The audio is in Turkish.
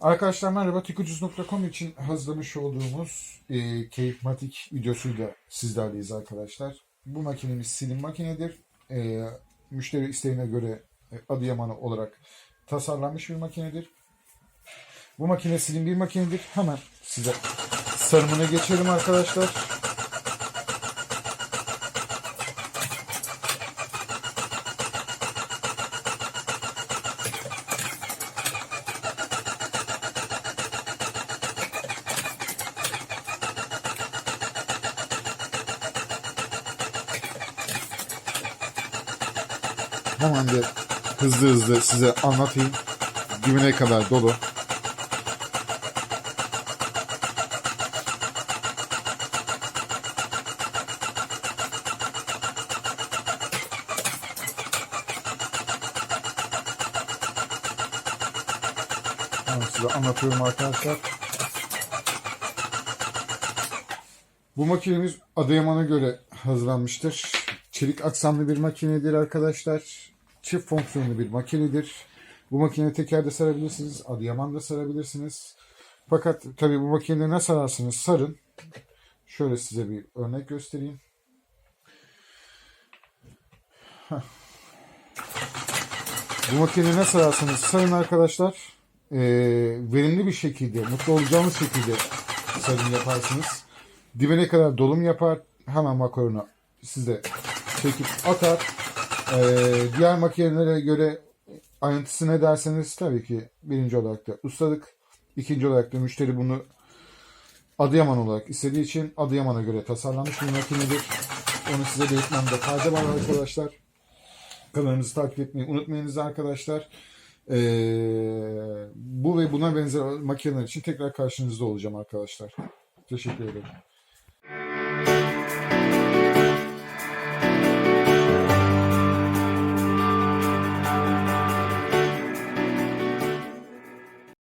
Arkadaşlar merhaba. Tikucuz.com için hazırlamış olduğumuz e, Keyifmatik videosuyla sizlerleyiz arkadaşlar. Bu makinemiz silim makinedir. E, müşteri isteğine göre e, Adıyaman olarak tasarlanmış bir makinedir. Bu makine silim bir makinedir. Hemen size sarımını geçelim arkadaşlar. Hemen de hızlı hızlı size anlatayım. Dibine kadar dolu. Size anlatıyorum arkadaşlar. Bu makinemiz Adıyaman'a göre hazırlanmıştır. Çelik aksamlı bir makinedir arkadaşlar. Çift fonksiyonlu bir makinedir. Bu makineyi tekerde sarabilirsiniz. Adıyaman'da sarabilirsiniz. Fakat tabi bu makineyi ne sararsınız sarın. Şöyle size bir örnek göstereyim. Bu makineyi ne sararsanız sarın arkadaşlar. Ee, verimli bir şekilde, mutlu olacağınız şekilde sarım yaparsınız. Dibine kadar dolum yapar. Hemen makaronu size çekip atar. Ee, diğer makinelere göre ayrıntısı ne derseniz tabii ki birinci olarak da ustalık. ikinci olarak da müşteri bunu Adıyaman olarak istediği için Adıyaman'a göre tasarlanmış bir makinedir. Onu size belirtmemde fayda var arkadaşlar. Kanalımızı takip etmeyi unutmayınız arkadaşlar. Ee, bu ve buna benzer makineler için tekrar karşınızda olacağım arkadaşlar. Teşekkür ederim.